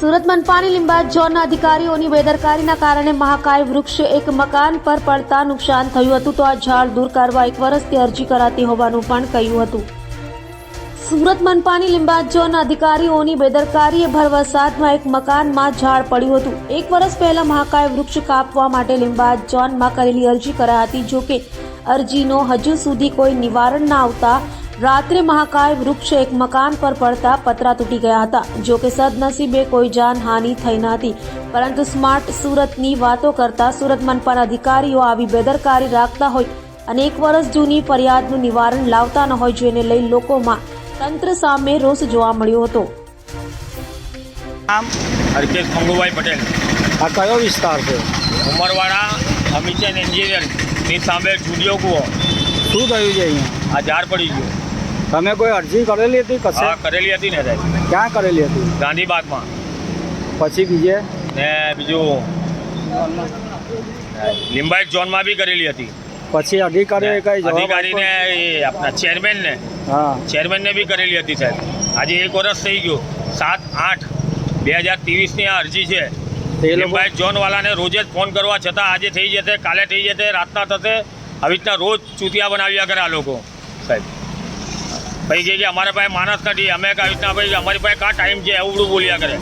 સુરત મનપાની લીંબાદ ઝોનના અધિકારીઓની બેદરકારીના કારણે મહાકાય વૃક્ષ એક મકાન પર પડતા નુકસાન થયું હતું તો આ ઝાડ દૂર કરવા એક વર્ષથી અરજી કરાતી હોવાનું પણ કહ્યું હતું. સુરત મનપાની લીંબાદ ઝોનના અધિકારીઓની બેદરકારીએ ભર વરસાદમાં એક મકાનમાં ઝાડ પડ્યું હતું. એક વર્ષ પહેલા મહાકાય વૃક્ષ કાપવા માટે લીંબાદ ઝોનમાં કરેલી અરજી કરાઈ હતી જોકે અરજીનો હજુ સુધી કોઈ નિવારણ ના આવતા રાત્રે મહાકાય વૃક્ષ એક મકાન પર પડતા પતરા તૂટી ગયા હતા. જો કે સદનસીબે કોઈ જાનહાનિ થઈ ન હતી. પરંતુ સ્માર્ટ સુરતની વાતો કરતા સુરત મનપાના અધિકારીઓ આવી બેદરકારી રાખતા હોય અને એક વર્ષ જૂની ફરિયાદનું નિવારણ લાવતા ન હોય જેને લઈ લોકોમાં તંત્ર સામે રોષ જોવા મળ્યો હતો. હરકેશ મંગુભાઈ પટેલ. આ કયો વિસ્તાર છે? ઉમરવાડા અમિચન એન્જિનિયરની સામે સ્ટુડિયો કુવો. શું થયું છે અહીંયા? આ ઝાડ પડી ગયું. તમે કોઈ અરજી કરેલી હતી કશે? હા કરેલી હતી ને સાહેબ. ક્યાં કરેલી હતી? ગાંધીબાગમાં. પછી બીજે? ને બીજું? લિંબાયત ઝોનમાં બી કરેલી હતી. પછી અધિકારીએ કઈ અધિકારીને? એ આપણા ચેરમેનને. હા. ચેરમેનને બી કરેલી હતી સાહેબ. આજે એક વર્ષ થઈ ગયું. સાત આઠ બે હજાર ત્રેવીસની આ અરજી છે. લિંબાયત ઝોનવાળાને રોજ જ ફોન કરવા છતાં આજે થઈ જશે કાલે થઈ જશે રાતના થશે. આવી રીતના રોજ ચૂતિયા બનાવ્યા કરે આ લોકો સાહેબ. ભાઈ કે અમારા પાસે માણસ નથી, અમે કઈ રીતના ભાઈ, અમારી પાસે કાં ટાઈમ છે? એવું બધું બોલ્યા કરે.